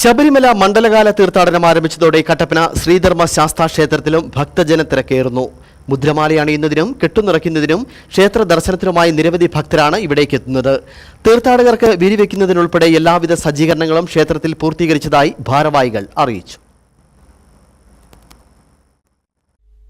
ശബരിമല മണ്ഡലകാല തീർത്ഥാടനം ആരംഭിച്ചതോടെ കട്ടപ്പന ശ്രീധർമ്മ ശാസ്താ ക്ഷേത്രത്തിലും ഭക്തജന തിരക്കേറുന്നു. മുദ്രമാല അണിയുന്നതിനും കെട്ടുനിറയ്ക്കുന്നതിനും ക്ഷേത്ര ദർശനത്തിനുമായി നിരവധി ഭക്തരാണ് ഇവിടേക്ക് എത്തുന്നത്. തീർത്ഥാടകർക്ക് വിരിവെക്കുന്നതിനുൾപ്പെടെ എല്ലാവിധ സജ്ജീകരണങ്ങളും ക്ഷേത്രത്തിൽ പൂർത്തീകരിച്ചതായി ഭാരവാഹികൾ അറിയിച്ചു.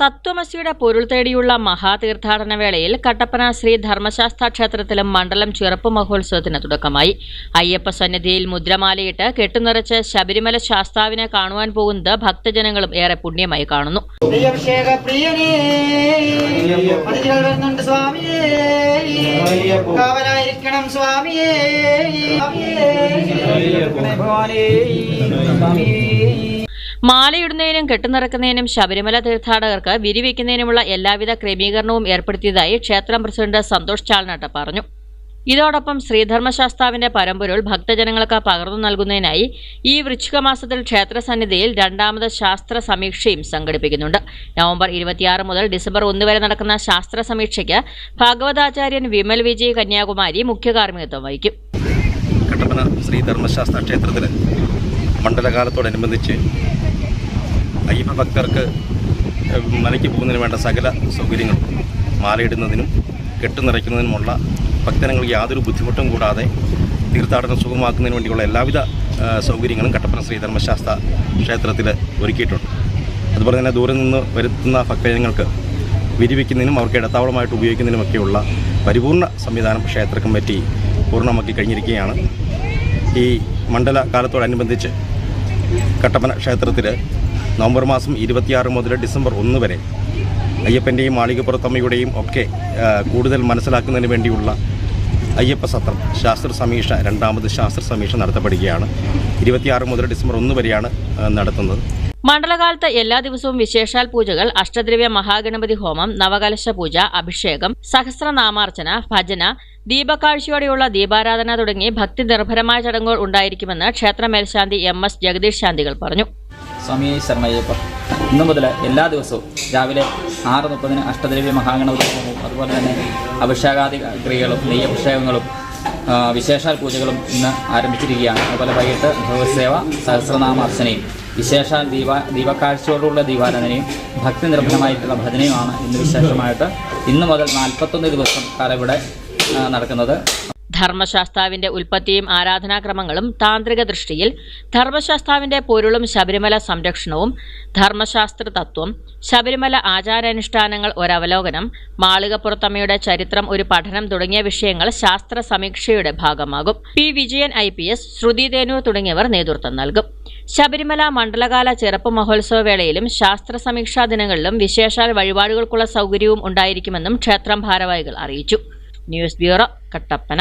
തത്വമസിയുടെ പൊരുൾ തേടിയുള്ള മഹാതീർത്ഥാടന വേളയിൽ കട്ടപ്പന ശ്രീ ധർമ്മശാസ്ത്ര ക്ഷേത്രത്തിലും മണ്ഡലം ചെറുപ്പ് മഹോത്സവത്തിന് തുടക്കമായി. അയ്യപ്പ സന്നിധിയിൽ മുദ്രമാലയിട്ട് കെട്ടുനിറച്ച് ശബരിമല ശാസ്താവിനെ കാണുവാൻ പോകുന്നത് ഭക്തജനങ്ങളും ഏറെ പുണ്യമായി കാണുന്നു. സ്വാമിയേ. മാലയിടുന്നതിനും കെട്ടുനിറക്കുന്നതിനും ശബരിമല തീർത്ഥാടകർക്ക് വിരിവെക്കുന്നതിനുമുള്ള എല്ലാവിധ ക്രമീകരണവും ഏർപ്പെടുത്തിയതായി ക്ഷേത്രം പ്രസിഡന്റ് സന്തോഷ് ചാൾനാട്ട് പറഞ്ഞു. ഇതോടൊപ്പം ശ്രീധർമ്മശാസ്താവിന്റെ പരമ്പൊരുൾ ഭക്തജനങ്ങൾക്ക് പകർന്നു നൽകുന്നതിനായി ഈ വൃശ്ചിക മാസത്തിൽ ക്ഷേത്ര സന്നിധിയിൽ രണ്ടാമത് ശാസ്ത്ര സമീക്ഷയും സംഘടിപ്പിക്കുന്നുണ്ട്. നവംബർ ഇരുപത്തിയാറ് മുതൽ ഡിസംബർ ഒന്ന് വരെ നടക്കുന്ന ശാസ്ത്ര സമീക്ഷയ്ക്ക് ഭാഗവതാചാര്യൻ വിമൽ വിജയ് കന്യാകുമാരി മുഖ്യ കാർമ്മികത്വം വഹിക്കും. ശ്രീധർമ്മശാസ്ത്ര ക്ഷേത്രത്തിൽ മണ്ഡലകാലത്തോടനുബന്ധിച്ച് അയ്യപ്പ ഭക്തർക്ക് മലയ്ക്ക് പോകുന്നതിന് വേണ്ട സകല സൗകര്യങ്ങളും മാലയിടുന്നതിനും കെട്ടുനിറയ്ക്കുന്നതിനുമുള്ള ഭക്തജനങ്ങൾക്ക് യാതൊരു ബുദ്ധിമുട്ടും കൂടാതെ തീർത്ഥാടനം സുഗമമാക്കുന്നതിന് വേണ്ടിയുള്ള എല്ലാവിധ സൗകര്യങ്ങളും കട്ടപ്പന ശ്രീധർമ്മശാസ്ത്ര ക്ഷേത്രത്തിൽ ഒരുക്കിയിട്ടുണ്ട്. അതുപോലെ തന്നെ ദൂരെ നിന്ന് വരുത്തുന്ന ഭക്തജനങ്ങൾക്ക് വിരിവെക്കുന്നതിനും അവർക്ക് ഇടത്താവളമായിട്ട് ഉപയോഗിക്കുന്നതിനുമൊക്കെയുള്ള പരിപൂർണ സംവിധാനം ക്ഷേത്ര കമ്മിറ്റി പൂർണമാക്കി കഴിഞ്ഞിരിക്കുകയാണ്. ഈ മണ്ഡല കാലത്തോടനുബന്ധിച്ച് കട്ടപ്പന ക്ഷേത്രത്തിൽ നവംബർ മാസം ഇരുപത്തിയാറ് മുതൽ ഡിസംബർ ഒന്ന് വരെ അയ്യപ്പന്റെയും മാളികപ്പുറത്തമ്മയുടെയും ഒക്കെ കൂടുതൽ മനസ്സിലാക്കുന്നതിന് വേണ്ടിയുള്ള അയ്യപ്പ സത്രം ശാസ്ത്ര സമീക്ഷ രണ്ടാമത് ശാസ്ത്ര സമീക്ഷ നടത്തപ്പെടുകയാണ്. ഇരുപത്തിയാറ് മുതൽ ഡിസംബർ ഒന്ന് വരെയാണ് നടത്തുന്നത്. മണ്ഡലകാലത്ത് എല്ലാ ദിവസവും വിശേഷാൽ പൂജകൾ അഷ്ടദ്രവ്യ മഹാഗണപതി ഹോമം നവകലശ പൂജ അഭിഷേകം സഹസ്രനാമാർച്ചന ഭജന ദീപക്കാഴ്ചയോടെയുള്ള ദീപാരാധന തുടങ്ങി ഭക്തി നിർഭരമായ ചടങ്ങുകൾ ഉണ്ടായിരിക്കുമെന്ന് ക്ഷേത്ര മേൽശാന്തി എം എസ് ജഗദീഷ് ശാന്തികൾ പറഞ്ഞു. സ്വാമി ശർമ്മയ്യപ്പ. ഇന്നു മുതൽ എല്ലാ ദിവസവും രാവിലെ ആറ് മുപ്പതിന് അഷ്ടദ്രവ്യ മഹാഗണപതി ഹോമവും അതുപോലെ തന്നെ അഭിഷേകാദി ക്രിയകളും നെയ്യഭിഷേകങ്ങളും വിശേഷാൽ പൂജകളും ഇന്ന് ആരംഭിച്ചിരിക്കുകയാണ്. അതുപോലെ വൈകിട്ട് ഭഗവത്സേവ സഹസ്രനാമാർച്ചനയും വിശേഷാൽ ദീപ ദീപക്കാഴ്ചയോടുള്ള ദീപാരാധനയും ഭക്തി നിർഭരമായിട്ടുള്ള ഭജനയുമാണ് ഇന്ന് വിശേഷമായിട്ട്. ഇന്നു മുതൽ നാൽപ്പത്തൊന്ന് ദിവസം കാലം ഇവിടെ നടക്കുന്നത്. ധർമ്മശാസ്താവിന്റെ ഉൽപ്പത്തിയും ആരാധനാക്രമങ്ങളും താന്ത്രിക ദൃഷ്ടിയിൽ ധർമ്മശാസ്താവിന്റെ പൊരുളും ശബരിമല സംരക്ഷണവും ധർമ്മശാസ്ത്ര തത്വം ശബരിമല ആചാരാനുഷ്ഠാനങ്ങൾ ഒരവലോകനം മാളികപ്പുറത്തമ്മയുടെ ചരിത്രം ഒരു പഠനം തുടങ്ങിയ വിഷയങ്ങൾ ശാസ്ത്ര സമീക്ഷയുടെ ഭാഗമാകും. P. Vijayan I. P. S. Shruthi Thenoor തുടങ്ങിയവർ നേതൃത്വം നൽകും. ശബരിമല മണ്ഡലകാല ചെറുപ്പ് മഹോത്സവ വേളയിലും ശാസ്ത്ര സമീക്ഷാ ദിനങ്ങളിലും വിശേഷാൽ വഴിപാടുകൾക്കുള്ള സൗകര്യവും ഉണ്ടായിരിക്കുമെന്നും ക്ഷേത്രം ഭാരവാഹികൾ അറിയിച്ചു. News bureau Kattappana.